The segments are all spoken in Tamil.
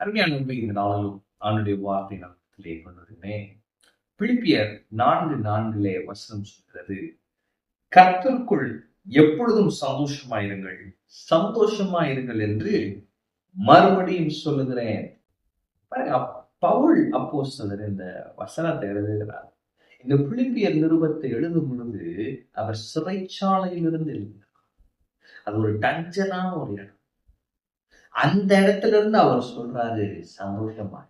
அருமையான உண்மை. இந்த நாளிலும் ஆண்டுடைய வார்த்தை நமத்திலே கொண்டிருந்தே பிலிப்பியர் நான்கு நான்கிலே வசனம் சொல்கிறது கர்த்தருக்குள் எப்பொழுதும் சந்தோஷமாயிருங்கள் சந்தோஷமாயிருங்கள் என்று மறுபடியும் சொல்லுகிறேன். பாருங்க பவுல் அப்போ இந்த வசனத்தை எழுதுகிறார். இந்த பிலிப்பியர் நிருபத்தை எழுதும் பொழுது அவர் சிறைச்சாலையிலிருந்து எழுதினார். அது ஒரு டஞ்சனான ஒரு இடம். அந்த இடத்துல இருந்து அவர் சொல்றாரு சந்தோஷமா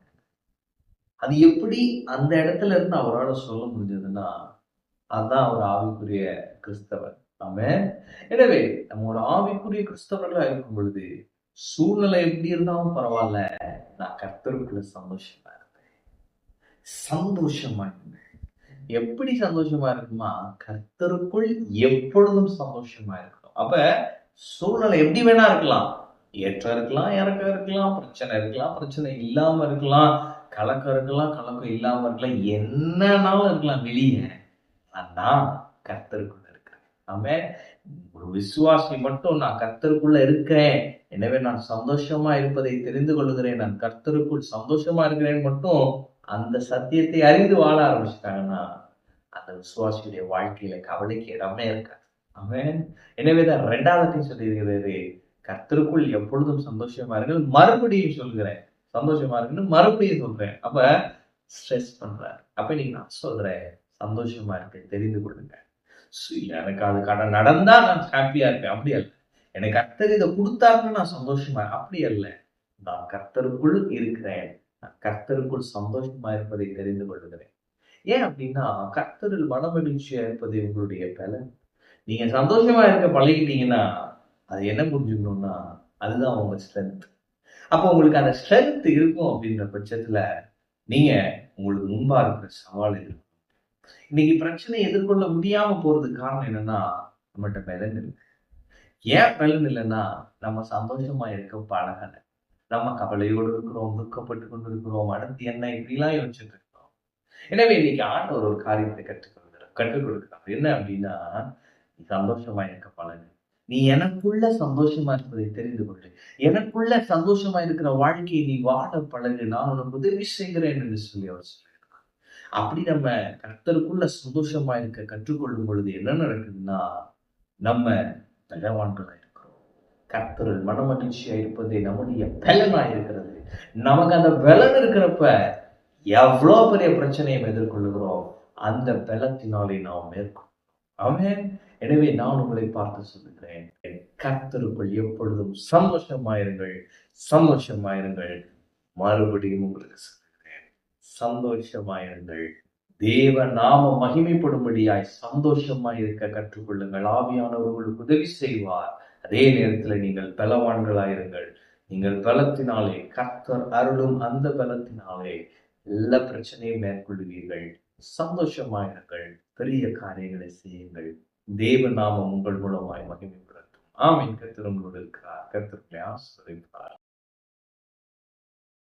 அது எப்படி அந்த இடத்துல இருந்து அவரால் சொல்ல முடிஞ்சதுன்னா அதுதான் அவர் ஆவிக்குரிய கிறிஸ்தவர். ஆமென் எனவே நம்ம ஒரு ஆவிக்குரிய கிறிஸ்தவர்களா இருக்கும் பொழுது சூழ்நிலை எப்படி இருந்தாலும் பரவாயில்ல. நான் கர்த்தருக்குள்ள சந்தோஷமா இருப்பேன். சந்தோஷமா இருப்பேன். எப்படி சந்தோஷமா இருக்குமா? கர்த்தருக்குள் எப்பொழுதும் சந்தோஷமா இருக்கணும். அப்ப சூழ்நிலை எப்படி வேணா இருக்கலாம். ஏற்றம் இருக்கலாம் இறக்கம் இருக்கலாம் பிரச்சனை இருக்கலாம் பிரச்சனை இல்லாமல் இருக்கலாம் கலக்கம் இருக்கலாம் கலக்கம் இல்லாமல் இருக்கலாம் என்னன்னாலும் இருக்கலாம் வெளியே. நான் கர்த்தருக்குள்ள இருக்கிறேன். ஆமே ஒரு விசுவாசி மட்டும் நான் கர்த்தருக்குள்ள இருக்கிறேன். எனவே நான் சந்தோஷமா இருப்பதை தெரிந்து கொள்கிறேன் நான் கர்த்தருக்குள் சந்தோஷமா இருக்கிறேன் மட்டும் அந்த சத்தியத்தை அறிந்து வாழ ஆரம்பிச்சிட்டாங்கன்னா அந்த விசுவாசியுடைய வாழ்க்கையில கவலைக்கு இடமே இருக்காது. அவன் எனவேதான் ரெண்டாவது சொல்லியிருக்கிறது. கர்த்தருக்குள் எப்பொழுதும் சந்தோஷமா இருங்கள். மறுபடியும் சொல்கிறேன். சந்தோஷமா இருக்குன்னு மறுபடியும் சொல்றேன். அப்ப ஸ்ட்ரெஸ் பண்றார். அப்ப இன்னைக்கு நான் சொல்றேன். சந்தோஷமா இருக்கு தெரிந்து கொள்ளுங்க எனக்கு அது கடன் நடந்தா நான் ஹாப்பியா இருப்பேன். அப்படி அல்ல. எனக்கு கர்த்தர் இதை கொடுத்தாருன்னு நான் சந்தோஷமா அப்படி அல்ல. நான் கர்த்தருக்குள் இருக்கிறேன். நான் கர்த்தருக்குள் சந்தோஷமா இருப்பதை தெரிந்து கொள்கிறேன் ஏன் அப்படின்னா கர்த்தரில் மனமகிழ்ச்சியா இருப்பது உங்களுடைய பலன். நீங்க சந்தோஷமா இருக்க பழகிட்டீங்கன்னா அது என்ன புரிஞ்சுக்கணும்னா அதுதான் உங்க ஸ்ட்ரென்த் அப்போ உங்களுக்கு அந்த ஸ்ட்ரென்த் இருக்கும் அப்படின்ற பட்சத்துல நீங்க உங்களுக்கு முன்பா இருக்கிற சவால் இருக்கும் இன்னைக்கு பிரச்சனை எதிர்கொள்ள முடியாம போறதுக்கு காரணம் என்னன்னா நம்மகிட்ட பலன் இல்லை. ஏன் பலன் இல்லைன்னா நம்ம சந்தோஷமா இருக்க பழகல நம்ம கவலையோடு இருக்கிறோம் துக்கப்பட்டு கொண்டு இருக்கிறோம் அடுத்து என்ன இப்படிலாம் யோசிச்சுட்டு இருக்கிறோம் எனவே இன்னைக்கு ஆண்டவர் ஒரு காரியத்தை கற்றுக் கொடுக்கிறார் கற்றுக் கொடுக்கிறார். என்ன அப்படின்னா சந்தோஷமா இருக்க பழகு நீ எனக்குள்ள சந்தோஷமா இருப்பதை தெரிந்து கொள்ளு. எனக்குள்ள சந்தோஷமா இருக்கிற வாழ்க்கையை நீ வாழ பழகு. நான் உனக்கு உதவி செய்கிறேன் என்று சொல்லி அவர் சொல்லியிருக்கான் அப்படி நம்ம கர்த்தருக்குள்ள சந்தோஷமா இருக்க கற்றுக்கொள்ளும் பொழுது என்ன நடக்குதுன்னா நம்ம பலவான்களா இருக்கிறோம். கர்த்தரில் மனமகிழ்ச்சியா இருப்பதே நம்முடைய பலனா இருக்கிறது. நமக்கு அந்த பலன் இருக்கிறப்ப எவ்வளோ பெரிய பிரச்சனையை எதிர்கொள்ளுகிறோம் அந்த பலத்தினாலே நாம் மேற்கொள்ளும் ஆமேன். எனவே நான் உங்களை பார்த்து சொல்லுகிறேன். என் கர்த்தருக்குள் எப்பொழுதும் சந்தோஷமாயிருங்கள். சந்தோஷமாயிருங்கள். மறுபடியும் உங்களுக்கு சொல்லுகிறேன். சந்தோஷமாயிருங்கள். தேவ நாம மகிமைப்படும்படியாய் சந்தோஷமாயிருக்க கற்றுக்கொள்ளுங்கள். ஆவியானவர் உங்களுக்கு உதவி செய்வார். அதே நேரத்தில் நீங்கள் பலவான்களாயிருங்கள். நீங்கள் பலத்தினாலே கர்த்தர் அருளும் அந்த பலத்தினாலே எல்லா பிரச்சனையும் மேற்கொள்வீர்கள். சந்தோஷமாயிருங்கள். பெரிய காரியங்களை செய்யுங்கள். தேவ நாமம் உங்கள் மூலமாய் மகிமைப்படுத்தும். ஆமீன். கர்த்தர் உங்களோடு இருக்கிறார். கத்திரங்களை ஆசிரியர்